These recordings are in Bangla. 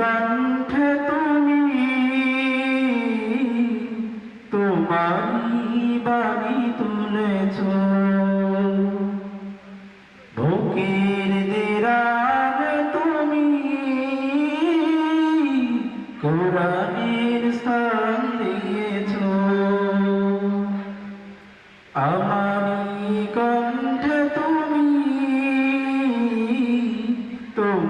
কণ্ঠে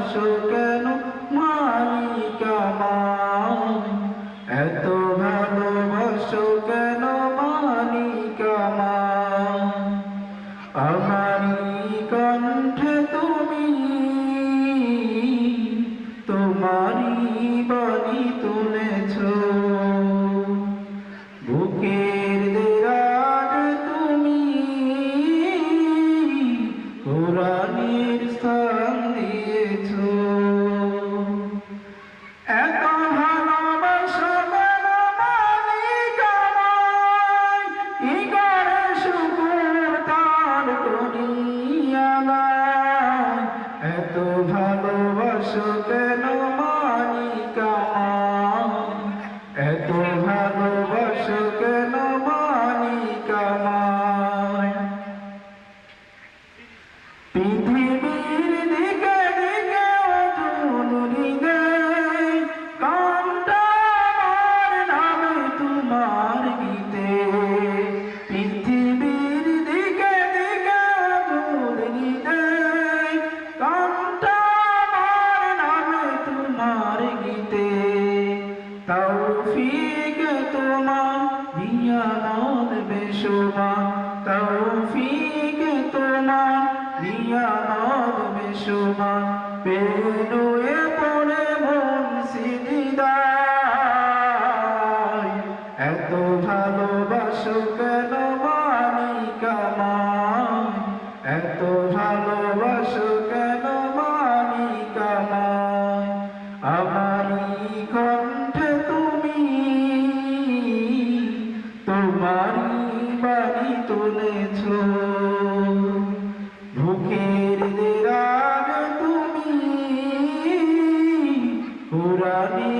ভালোবাসো কেন মালিক? এত ভালোবাসো কেন মালিক? আমারি কণ্ঠে তুমি তোমারি বাণী তুলেছ বুকের দেরাজ তুমি, কোরআনের বেশুমা তৌফিক তোমার নিয়ামত বেশুমা পেনুয়ে পড়ে মন সিদিদায় এত ভালোবাসো কেন মালিক আমায় এত ভালোবাসো কেন মালিক আমায় আমারি কণ্ঠে তুমি তোমারি বাড়ি তুলেছ। বুকের দেরাগ তুমি কোরআনের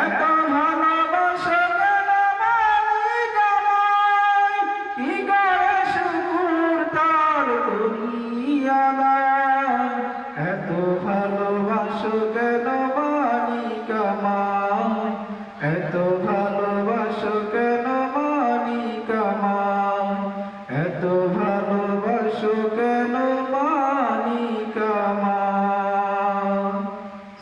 Tampa